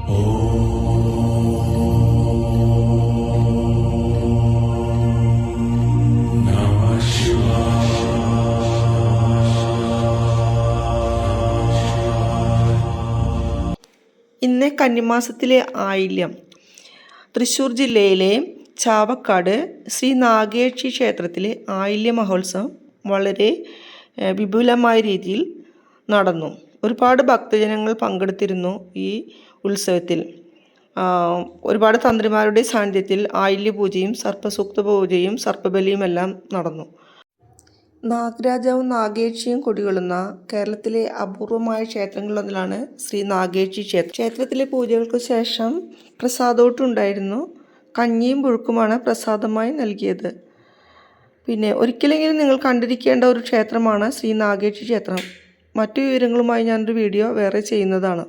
ഇന്ന് കന്നിമാസത്തിലെ ആയില്യം. തൃശ്ശൂർ ജില്ലയിലെ ചാവക്കാട് ശ്രീ നാഗേക്ഷി ക്ഷേത്രത്തിലെ ആയില്യ മഹോത്സവം വളരെ വിപുലമായ രീതിയിൽ നടന്നു. ഒരുപാട് ഭക്തജനങ്ങൾ പങ്കെടുത്തിരുന്നു ഈ ഉത്സവത്തിൽ. ഒരുപാട് തന്ത്രിമാരുടെ സാന്നിധ്യത്തിൽ ആയില്യ പൂജയും സർപ്പസൂക്ത പൂജയും സർപ്പബലിയും എല്ലാം നടന്നു. നാഗരാജാവും നാഗേക്ഷിയും കൊടികൊള്ളുന്ന കേരളത്തിലെ അപൂർവമായ ക്ഷേത്രങ്ങളിലൊന്നിലാണ് ശ്രീ നാഗേക്ഷി ക്ഷേത്രം. ക്ഷേത്രത്തിലെ പൂജകൾക്ക് ശേഷം പ്രസാദോട്ടുണ്ടായിരുന്നു. കഞ്ഞിയും പുഴുക്കുമാണ് പ്രസാദമായി നൽകിയത്. പിന്നെ ഒരിക്കലെങ്കിലും നിങ്ങൾ കണ്ടിരിക്കേണ്ട ഒരു ക്ഷേത്രമാണ് ശ്രീ നാഗേക്ഷി ക്ഷേത്രം. മറ്റു വിവരങ്ങളുമായി ഞാനൊരു വീഡിയോ വേറെ ചെയ്യുന്നതാണ്.